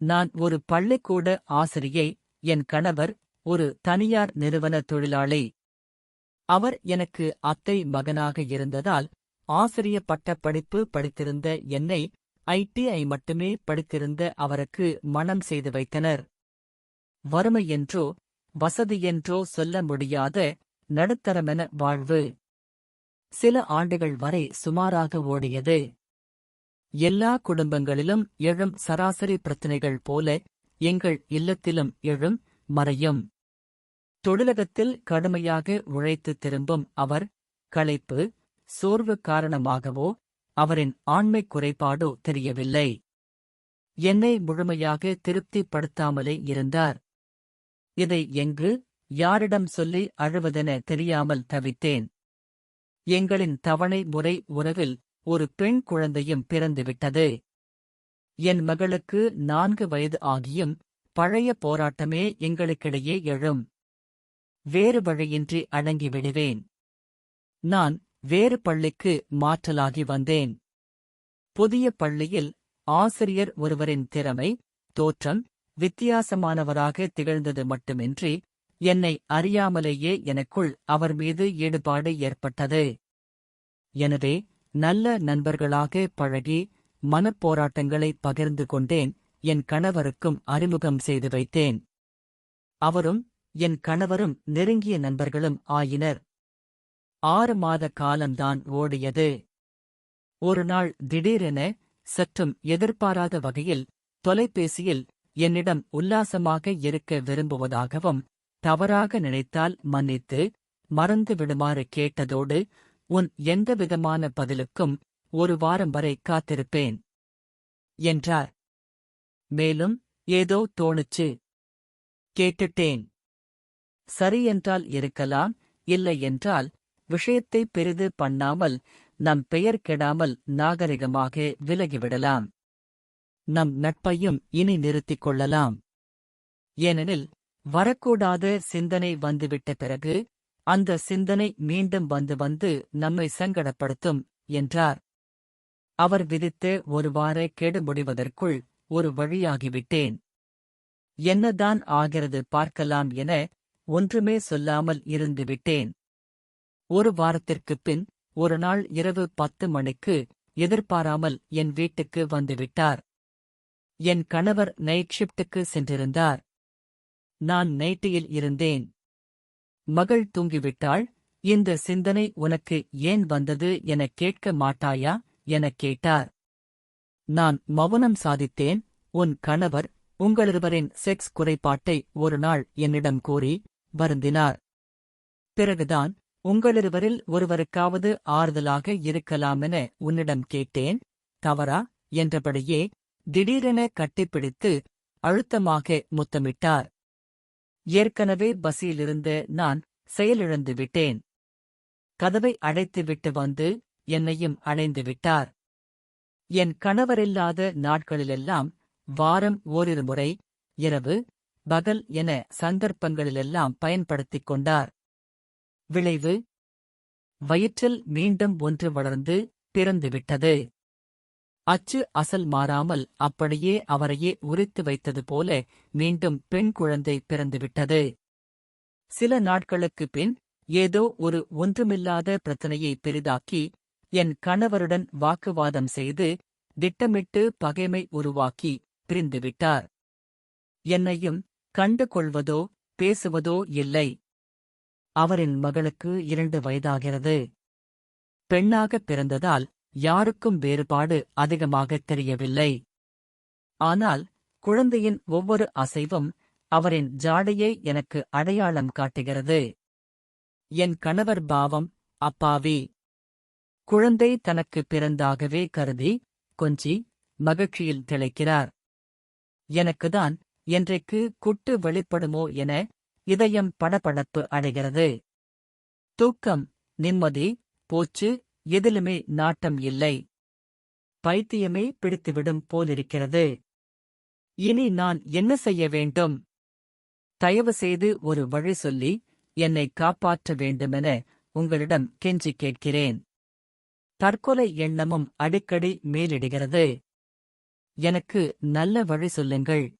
நான் ஒரு பள்ளிக்கூட ஆசிரியை என் கணவர் ஒரு தனியார் நிறுவன தொழிலாளி. அவர் எனக்கு அத்தை மகனாக இருந்ததால் ஆசிரிய பட்டப் படிப்பு படித்திருந்த என்னை ஐடிஐ மட்டுமே படித்திருந்த அவருக்கு மணம் செய்து வைத்தனர். வறுமை என்றோ வசதியென்றோ சொல்ல முடியாத நடுத்தரமென வாழ்வு. சில ஆண்டுகள் வரை சுமாராக ஓடியது. எல்லா குடும்பங்களிலும் எழும் சராசரி பிரச்சனைகள் போல எங்கள் இல்லத்திலும் எழும் மறையும். தொழிலகத்தில் கடுமையாக உழைத்து திரும்பும் அவர் களைப்பு சோர்வு காரணமாகவோ அவரின் ஆண்மை குறைபாடோ தெரியவில்லை. என்னை முழுமையாக திருப்திப்படுத்தாமலே இருந்தார். இதை எங்கு யாரிடம் சொல்லி அழுவதென தெரியாமல் தவித்தேன். எங்களின் தவணை முறை உறவில் ஒரு பெண் குழந்தையும் பிறந்துவிட்டது. என் மகளுக்கு நான்கு வயது ஆகியும் பழைய போராட்டமே எங்களுக்கிடையே எழும். வேறு வழியின்றி அடங்கிவிடுவேன் நான் வேறு பள்ளிக்கு மாற்றலாகி வந்தேன். புதிய பள்ளியில் ஆசிரியர் ஒருவரின் திறமை தோற்றம் வித்தியாசமானவராக திகழ்ந்தது மட்டுமின்றி என்னை அறியாமலேயே எனக்குள் அவர் மீது ஈடுபாடு ஏற்பட்டது. எனவே நல்ல நண்பர்களாக பழகி மனப்போராட்டங்களை பகிர்ந்து கொண்டேன் என் கணவருக்கும் அறிமுகம் செய்து வைத்தேன். அவரும் என் கணவரும் நெருங்கிய நண்பர்களும் ஆயினர். ஆறு மாத காலம்தான் ஓடியது. ஒரு நாள் திடீரென சற்றும் எதிர்பாராத வகையில் தொலைபேசியில் என்னிடம் உல்லாசமாக இருக்க விரும்புவதாகவும் தவறாக நினைத்தால் மன்னித்து மறந்து விடுமாறு கேட்டதோடு உன் எந்தவிதமான பதிலுக்கும் ஒரு வாரம் வரை காத்திருப்பேன் என்றார். மேலும் ஏதோ தோணுச்சு. கேட்டுட்டேன். சரி என்றால் இருக்கலாம் இல்லை என்றால் விஷயத்தை பெரிது பண்ணாமல் நம் பெயர் கெடாமல் நாகரிகமாக விலகிவிடலாம். நம் நட்பையும் இனி நிறுத்திக் கொள்ளலாம். ஏனெனில் வரக்கூடாத சிந்தனை வந்துவிட்ட பிறகு அந்த சிந்தனை மீண்டும் வந்து வந்து நம்மை சங்கடப்படுத்தும் என்றார். அவர் விதித்து ஒரு வார கெடு முடிவதற்குள் ஒரு வழியாகிவிட்டேன். என்னதான் ஆகிறது பார்க்கலாம் என ஒன்றுமே சொல்லாமல் இருந்துவிட்டேன். ஒரு வாரத்திற்குப் பின் ஒரு நாள் இரவு பத்து மணிக்கு எதிர்பாராமல் என் வீட்டுக்கு வந்துவிட்டார். என் கணவர் நைட் ஷிப்டுக்கு சென்றிருந்தார். நான் நைட்டியில் இருந்தேன். மகள் தூங்கிவிட்டாள். இந்த சிந்தனை உனக்கு ஏன் வந்தது எனக் கேட்க மாட்டாயா? எனக் கேட்டார். நான் மௌனம் சாதித்தேன். உன் கணவர் உங்களிருவரின் செக்ஸ் குறைபாட்டை ஒரு நாள் என்னிடம் கூறி வருந்தினார். பிறகுதான் உங்களிருவரில் ஒருவருக்காவது ஆறுதலாக இருக்கலாமென உன்னிடம் கேட்டேன். தவறா? என்றபடியே திடீரென கட்டிப்பிடித்து அழுத்தமாக முத்தமிட்டார். ஏற்கனவே பசியிலிருந்து நான் செயலிழந்து விட்டேன் கதவை அடைத்துவிட்டு வந்து என்னையும் அடைந்து விட்டார் என் கணவரில்லாத நாட்களிலெல்லாம் வாரம் ஓரிரு முறை இரவு பகல் என சந்தர்ப்பங்களிலெல்லாம் பயன்படுத்திக் கொண்டார். விளைவு வயிற்றில் மீண்டும் ஒன்று வளர்ந்து பிறந்துவிட்டது. அச்சு அசல் மாறாமல் அப்படியே அவரையே உரித்து வைத்தது போல மீண்டும் பெண் குழந்தை பிறந்துவிட்டது. சில நாட்களுக்குப் பின் ஏதோ ஒரு ஒன்றுமில்லாத பிரச்சனையை பெரிதாக்கி என் கணவருடன் வாக்குவாதம் செய்து திட்டமிட்டு பகைமை உருவாக்கி பிரிந்துவிட்டார். என்னையும் கண்டு கொள்வதோ பேசுவதோ இல்லை. அவரின் மகளுக்கு இரண்டு வயதாகிறது. பெண்ணாகப் பிறந்ததால் யாருக்கும் வேறுபாடு அதிகமாகத் தெரியவில்லை. ஆனால் குழந்தையின் ஒவ்வொரு அசைவும் அவரின் ஜாடையை எனக்கு அடையாளம் காட்டுகிறது. என் கணவர் பாவம் அப்பாவி. குழந்தை தனக்கு பிறந்தாகவே கருதி கொஞ்சி மகிழ்ச்சியில் திளைக்கிறார். எனக்குதான் என்றைக்கு குட்டு வெளிப்படுமோ என இதயம் படபடப்பு அடைகிறது. தூக்கம் நிம்மதி போச்சு எதிலுமே நாட்டம் இல்லை. பைத்தியமே பிடித்துவிடும் போலிருக்கிறது. இனி நான் என்ன செய்ய வேண்டும்? தயவு செய்து ஒரு வழி சொல்லி என்னை காப்பாற்ற வேண்டுமென உங்களிடம் கெஞ்சி கேட்கிறேன். தற்கொலை எண்ணமும் அடிக்கடி மேலிடுகிறது. எனக்கு நல்ல வழி சொல்லுங்கள்.